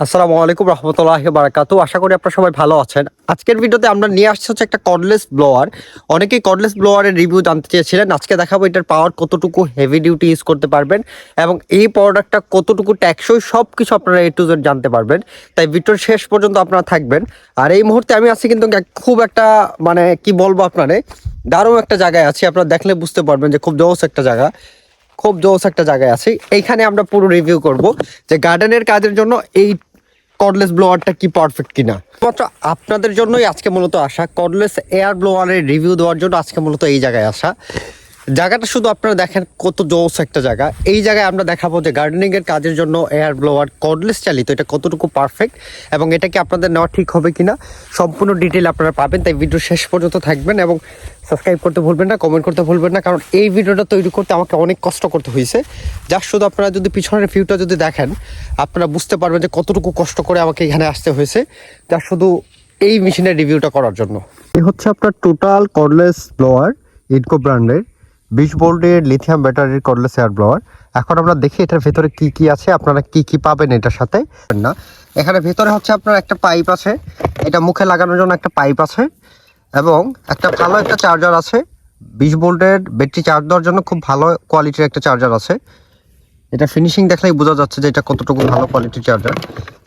আসসালামু আলাইকুম রহমতুল্লাহ বারাকাতু আশা করি আপনারা সবাই ভালো আছেন। আজকের ভিডিওতে আমরা নিয়ে আসছি হচ্ছে একটা কর্ডলেস ব্লোয়ার অনেকেই কর্ডলেস ব্লোয়ারের রিভিউ জানতে চেয়েছিলেন। আজকে দেখাবো এটার পাওয়ার কতটুকু হেভি ডিউটি ইউজ করতে পারবেন এবং এই প্রোডাক্টটা কতটুকু ট্যাক্সই সব কিছু আপনারা এ টু জেড জানতে পারবেন। তাই ভিডিওর শেষ পর্যন্ত আপনারা থাকবেন। আর এই মুহূর্তে আমি আছি কিন্তু খুব একটা মানে কি বলব আপনারে? দারুণ একটা জায়গায় আছি। আপনারা দেখলে বুঝতে পারবেন যে খুব জোস একটা জায়গা। খুব জোস একটা জায়গায় আছি। এইখানে আমরা পুরো রিভিউ করব যে গার্ডেনের কাজের জন্য এই কর্ডলেস ব্লোয়ারটা কি পারফেক্ট কিনা। মাত্র আপনাদের জন্যই আজকে মূলত আসা। কর্ডলেস এয়ার ব্লোয়ারের রিভিউ দেওয়ার জন্য আজকে মূলত এই জায়গায় আসা। জায়গাটা শুধু আপনারা দেখেন কত জোস একটা জায়গা। এই জায়গায় আমরা দেখাবো যে গার্ডেনিং এর কাজের জন্য এয়ার ব্লোয়ার কর্ডলেস চালিত, এটা কতটুকু পারফেক্ট এবং এটা কি আপনাদের নেওয়া ঠিক হবে কিনা, সম্পূর্ণ ডিটেল আপনারা পাবেন। তাই ভিডিও শেষ পর্যন্ত থাকবেন এবং সাবস্ক্রাইব করতে ভুলবেন না কমেন্ট করতে ভুলবেন না, কারণ এই ভিডিওটা তৈরি করতে আমাকে অনেক কষ্ট করতে হয়েছে। যার শুধু আপনারা যদি পিছনের ভিউটা যদি দেখেন, আপনারা বুঝতে পারবেন যে কতটুকু কষ্ট করে আমাকে এখানে আসতে হয়েছে যার শুধু এই মেশিনের রিভিউটা করার জন্য। এই হচ্ছে আপনার টোটাল কর্ডলেস ব্লোয়ার ইডকো ব্র্যান্ডের বিশ ভোল্টের লিথিয়াম ব্যাটারির কর্ডলেস এয়ার ব্লোয়ার এখন আমরা দেখি এটার ভেতরে কি কি আছে, আপনারা কি কি পাবেন এটার সাথে? না। এখানে ভেতরে হচ্ছে আপনার একটা পাইপ আছে, এটা মুখে লাগানোর জন্য একটা পাইপ আছে, এবং একটা ভালো একটা চার্জার আছে। বিশ ভোল্টের ব্যাটারি চার্জ দেওয়ার জন্য খুব ভালো কোয়ালিটির একটা চার্জার আছে। এটা ফিনিশিং দেখলেই বোঝা যাচ্ছে যে এটা কতটুকু ভালো কোয়ালিটির চার্জার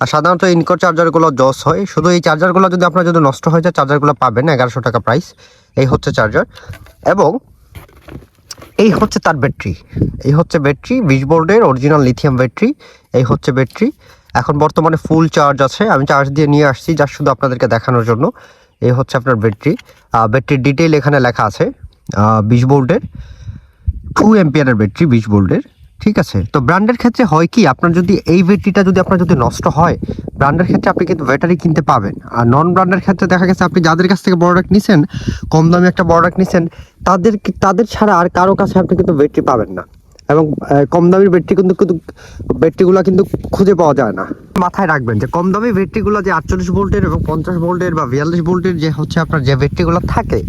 আর সাধারণত ইনকোর চার্জারগুলো জস হয়। শুধু এই চার্জারগুলো যদি আপনার যদি নষ্ট হয়ে যায় চার্জারগুলো পাবেন এগারোশো টাকা প্রাইস এই হচ্ছে চার্জার এবং এই হচ্ছে তার ব্যাটারি। এই হচ্ছে ব্যাটারি, বিশ বোর্ডের অরিজিনাল লিথিয়াম ব্যাটারি, এই হচ্ছে ব্যাটারি। এখন বর্তমানে ফুল চার্জ আছে, আমি চার্জ দিয়ে নিয়ে আসছি যা শুধু আপনাদেরকে দেখানোর জন্য। এই হচ্ছে আপনার ব্যাটারি। ব্যাটারির ডিটেইল এখানে লেখা আছে বিশ বোর্ডের টু এম্পিয়ারের ব্যাটারি, বিশ ভোল্টের। ঠিক আছে। তো ব্র্যান্ডের ক্ষেত্রে হয় কি, আপনার যদি এই ব্যাটারিটা যদি আপনার যদি নষ্ট হয়, ব্র্যান্ডের ক্ষেত্রে আপনি কিন্তু ব্যাটারি কিনতে পাবেন। আর নন ব্র্যান্ডের ক্ষেত্রে দেখা গেছে আপনি যাদের কাছ থেকে প্রোডাক্ট নিছেন, কম দামে একটা প্রোডাক্ট নিছেন, তাদের তাদের ছাড়া আর কারও কাছে আপনি কিন্তু ব্যাটারি পাবেন না। এবং কম দামের ব্যাটারি কিন্তু কিন্তু ব্যাটারিগুলো কিন্তু খুঁজে পাওয়া যায় না। মাথায় রাখবেন যে কম দামি ব্যাটারিগুলো যে আটচল্লিশ ভোল্টের এবং পঞ্চাশ ভোল্টের বা বিয়াল্লিশ ভোল্টের যে হচ্ছে আপনার যে ব্যাটারিগুলো থাকে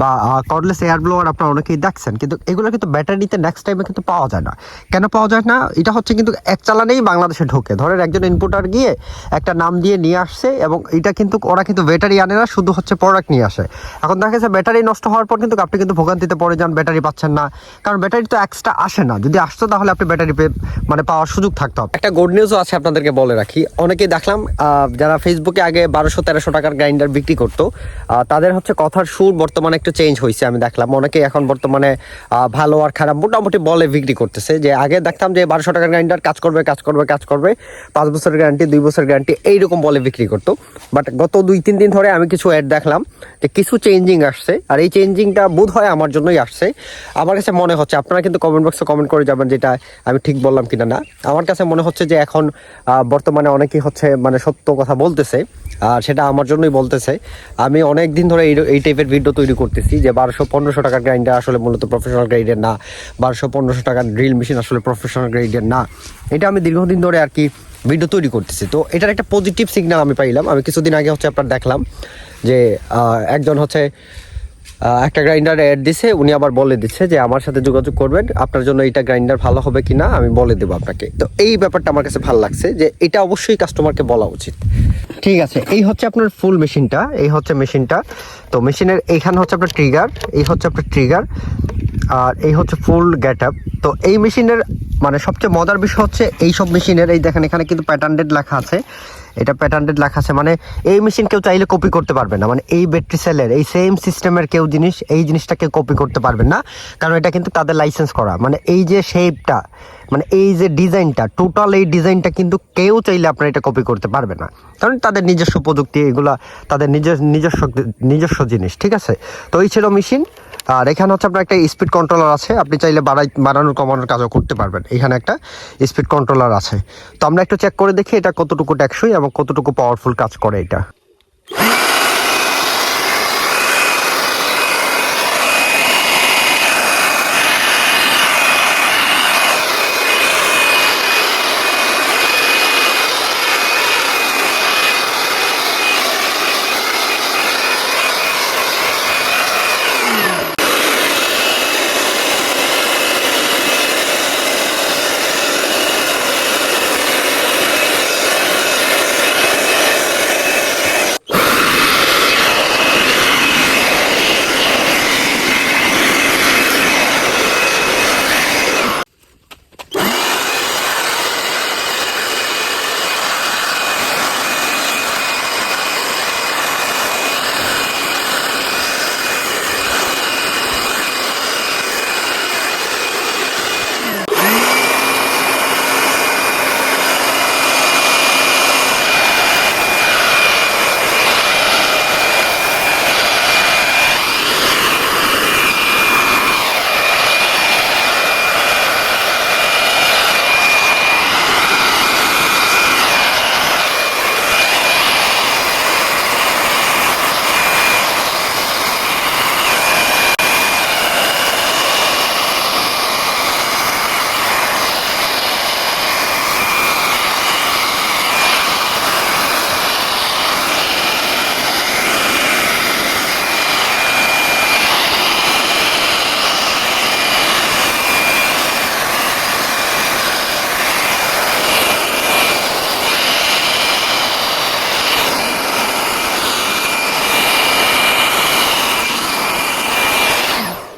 বা কর্ডলেস এয়ার ব্লোয়ার আপনারা অনেকেই দেখছেন, কিন্তু এগুলো কিন্তু ব্যাটারিতে নেক্সট টাইমে কিন্তু পাওয়া যায় না। কেন পাওয়া যায় না? এটা হচ্ছে কিন্তু এক চালানেই বাংলাদেশে ঢোকে। ধরেন একজন ইনপুটার গিয়ে একটা নাম দিয়ে নিয়ে আসছে এবং এটা কিন্তু ওরা কিন্তু ব্যাটারি আনে না, শুধু হচ্ছে প্রোডাক্ট নিয়ে আসে। এখন দেখা গেছে ব্যাটারি নষ্ট হওয়ার পর কিন্তু আপনি কিন্তু ভোগান্তিতে পড়ে যান ব্যাটারি পাচ্ছেন না। কারণ ব্যাটারি তো এক্সট্রা আসে না। যদি আসতো তাহলে আপনি ব্যাটারি মানে পাওয়ার সুযোগ থাকতো। একটা গুড নিউজও আছে আপনাদেরকে বলে রাখি। অনেকেই দেখলাম আহ, যারা ফেসবুকে আগে বারোশো তেরোশো টাকার গ্রাইন্ডার বিক্রি করতো তাদের হচ্ছে কথার সুর বর্তমানে একটু চেঞ্জ হয়েছে আমি দেখলাম। অনেকে এখন বর্তমানে ভালো আর খারাপ মোটামুটি বলে বিক্রি করতেছে। যে আগে দেখতাম যে বারোশো টাকার গ্রাইন্ডার কাজ করবে কাজ করবে কাজ করবে পাঁচ বছরের গ্যারান্টি দুই বছরের গ্যারান্টি এইরকম বলে বিক্রি করতো। বাট গত দুই তিন দিন ধরে আমি কিছু অ্যাড দেখলাম যে কিছু চেঞ্জিং আসছে আর এই চেঞ্জিংটা বোধ হয় আমার জন্যই আসছে। আমার কাছে মনে হচ্ছে আপনারা কিন্তু কমেন্ট বক্সে কমেন্ট করে যাবেন যেটা আমি ঠিক বললাম কিনা না। আমার কাছে মনে হচ্ছে যে এখন আহ, বর্তমানে অনেকেই হচ্ছে মানে সত্য কথা বলতেছে, আর সেটা আমার জন্যই বলতেছে। আমি অনেক দিন ধরে এই টাইপের ভিডিও তৈরি করতেছি যে বারোশো পনেরোশো টাকার গ্রাইন্ডার আসলে মূলত প্রফেশনাল গ্রেডের না, বারোশো পনেরোশো টাকার ড্রিল মেশিন আসলে প্রফেশনাল গ্রেডের না। এটা আমি দীর্ঘদিন ধরে আর কি ভিডিও তৈরি করতেছি। তো এটার একটা পজিটিভ সিগন্যাল আমি পাইলাম। আমি কিছুদিন আগে হচ্ছে আপনার দেখলাম যে একজন হচ্ছে একটা গ্রাইন্ডার অ্যাড দিছে, উনি আবার বলে দিচ্ছে যে, আমার সাথে যোগাযোগ করবেন, আপনার জন্য এটা গ্রাইন্ডার ভালো হবে কিনা, আমি বলে দেবো আপনাকে। তো এই ব্যাপারটা আমার কাছে ভালো লাগছে যে, এটা অবশ্যই কাস্টমারকে বলা উচিত। ঠিক আছে, এই হচ্ছে আপনার ফুল মেশিনটা এই হচ্ছে মেশিনটা তো মেশিনের এইখানে হচ্ছে আপনার ট্রিগার এই হচ্ছে আপনার ট্রিগার আর এই হচ্ছে ফুল গেট আপ তো এই মেশিনের মানে সবচেয়ে মজার বিষয় হচ্ছে এই সব মেশিনের এই দেখেন এখানে কিন্তু প্যাটার্নডেড লেখা আছে। এটা প্যাটার্নডেড লেখা আছে। মানে এই মেশিন কেউ চাইলে কপি করতে পারবে না। মানে এই ব্যাটারি সেলের এই সেম সিস্টেমের কেউ জিনিস, এই জিনিসটা কেউ কপি করতে পারবে না। কারণ এটা কিন্তু তাদের লাইসেন্স করা। মানে এই যে শেপটা মানে এই যে ডিজাইনটা টোটাল এই ডিজাইনটা কিন্তু কেউ চাইলে আপনারা এটা কপি করতে পারবে না। কারণ তাদের নিজস্ব প্রযুক্তি, এগুলা তাদের নিজস্ব নিজস্ব নিজস্ব জিনিস, ঠিক আছে? তো এই ছিল মেশিন আর এখানে হচ্ছে আপনার একটা স্পিড কন্ট্রোলার আছে। আপনি চাইলে বাড়াই, বাড়ানোর কমানোর কাজও করতে পারবেন। এখানে একটা স্পিড কন্ট্রোলার আছে। তো আমরা একটু চেক করে দেখি এটা কতটুকু টেকসই এবং কতটুকু পাওয়ারফুল কাজ করে এটা।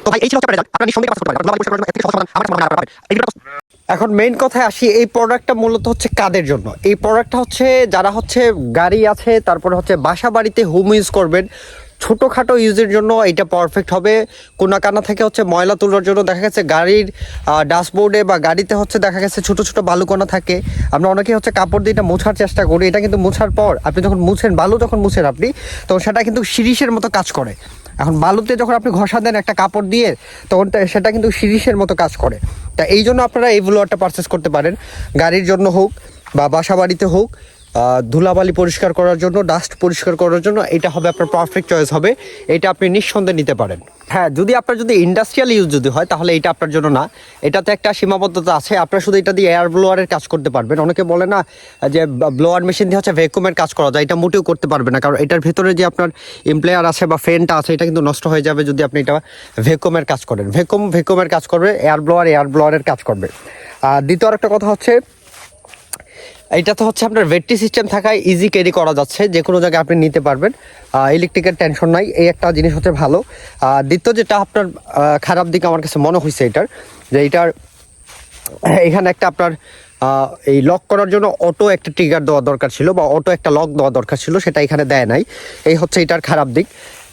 তো ভাই, এই ছিল রেজাল্ট পাস করতে সহজ সমাধান, আমার মনে পাবেন এখন মেইন কথায় আসি, এই প্রোডাক্টটা মূলত হচ্ছে কাদের জন্য? এই প্রোডাক্টটা হচ্ছে যারা হচ্ছে গাড়ি আছে, তারপরে হচ্ছে বাসা বাড়িতে হোম ইউজ করবেন, ছোটোখাটো ইউজের জন্য এটা পারফেক্ট হবে। কোনা কানা থেকে হচ্ছে ময়লা তোলার জন্য দেখা গেছে গাড়ির ড্যাশবোর্ডে বা গাড়িতে হচ্ছে দেখা গেছে ছোট ছোট বালুকণা থাকে। আমরা অনেকেই হচ্ছে কাপড় দিয়ে এটা মোছার চেষ্টা করি, এটা কিন্তু মোছার পর আপনি যখন মুছেন, বালু যখন মুছেন আপনি তখন সেটা কিন্তু শিরিষের মতো কাজ করে। এখন বালুতে যখন আপনি ঘষা দেন একটা কাপড় দিয়ে, তখন সেটা কিন্তু শিরিষের মতো কাজ করে। তা এই জন্য আপনারা এই ব্লোয়ারটা পারচেস করতে পারেন। গাড়ির জন্য হোক বা বাসা বাড়িতে হোক ধুলাবালি পরিষ্কার করার জন্য ডাস্ট পরিষ্কার করার জন্য এটা হবে আপনার পারফেক্ট চয়েস হবে। এটা আপনি নিঃসন্দেহে নিতে পারেন। হ্যাঁ যদি আপনার যদি ইন্ডাস্ট্রিয়াল ইউজ যদি হয়, তাহলে এটা আপনার জন্য না। এটাতে একটা সীমাবদ্ধতা আছে। আপনার শুধু এটা দিয়ে এয়ার ব্লোয়ারের কাজ করতে পারবেন। অনেকে বলে না যে ব্লোয়ার মেশিন দিয়ে হচ্ছে ভ্যাকুমের কাজ করা যায়। এটা মোটেও করতে পারবে না। কারণ এটার ভেতরে যে আপনার এমপ্লয়ার আছে বা ফ্যানটা আছে, এটা কিন্তু নষ্ট হয়ে যাবে যদি আপনি এটা ভ্যাকুমের কাজ করেন। ভ্যাকুম ভ্যাকুমের কাজ করবে এয়ার ব্লোয়ার এয়ার ব্লোয়ারের কাজ করবে। আর দ্বিতীয় আরেকটা কথা হচ্ছে এটা তো হচ্ছে আপনার ভেট্রি সিস্টেম থাকায় ইজি ক্যারি করা যাচ্ছে যে কোনো জায়গায় আপনি নিতে পারবেন। ইলেকট্রিকের টেনশন নাই, এই একটা জিনিস হচ্ছে ভালো। দ্বিতীয় যেটা আপনার খারাপ দিক আমার কাছে মনে হয়েছে এটার, যে এটার, এখানে একটা আপনার এই লক করার জন্য অটো একটা ট্রিগার দেওয়া দরকার ছিল, বা অটো একটা লক দেওয়া দরকার ছিল, সেটা এখানে দেয় নাই। এই হচ্ছে এটার খারাপ দিক।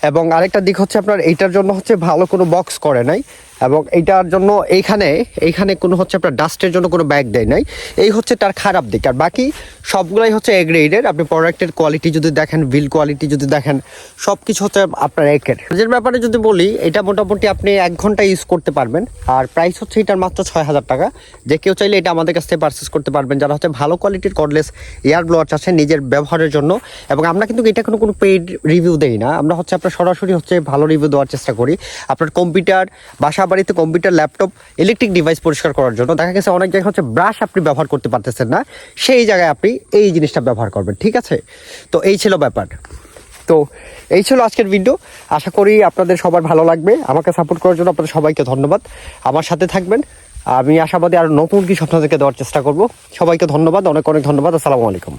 এবং আরেকটা দিক হচ্ছে আপনার, এইটার জন্য হচ্ছে ভালো কোনো বক্স করে নাই। এবং এইটার জন্য এইখানে এইখানে কোনো হচ্ছে আপনার ডাস্টের জন্য কোনো ব্যাগ দেয় নাই। এই হচ্ছে তার খারাপ দিক। আর বাকি সবগুলাই হচ্ছে এ গ্রেডের আপনি প্রোডাক্টের কোয়ালিটি যদি দেখেন বিল কোয়ালিটি যদি দেখেন সব কিছু হচ্ছে আপনার একের চার্জের ব্যাপারে যদি বলি, এটা মোটামুটি আপনি এক ঘণ্টা ইউজ করতে পারবেন। আর প্রাইস হচ্ছে এটার মাত্র ছয় হাজার টাকা। যে কেউ চাইলে এটা আমাদের কাছ থেকে পারচেস করতে পারবেন। যারা হচ্ছে ভালো কোয়ালিটির কর্ডলেস এয়ার ব্লোয়ার চাচ্ছেন নিজের ব্যবহারের জন্য। এবং আমরা কিন্তু এটা কোনো কোনো পেইড রিভিউ দেই না। আমরা হচ্ছে আপনার সরাসরি হচ্ছে ভালো রিভিউ দেওয়ার চেষ্টা করি। আপনার কম্পিউটার বাসা বাড়িতে কম্পিউটার, ল্যাপটপ ইলেকট্রিক ডিভাইস পরিষ্কার করার জন্য। দেখা গেছে অনেক জায়গায় হচ্ছে ব্রাশ আপনি ব্যবহার করতে পারতেছেন না। সেই জায়গায় আপনি এই জিনিসটা ব্যবহার করবেন, ঠিক আছে? তো এই ছিল ব্যাপার। তো এই ছিল আজকের ভিডিও আশা করি আপনাদের সবার ভালো লাগবে। আমাকে সাপোর্ট করার জন্য আপনাদের সবাইকে ধন্যবাদ। আমার সাথে থাকবেন। আমি আশাবাদী আরও নতুন কিছু আপনাদেরকে দেওয়ার চেষ্টা করব। সবাইকে ধন্যবাদ, অনেক অনেক ধন্যবাদ। আসসালামু আলাইকুম।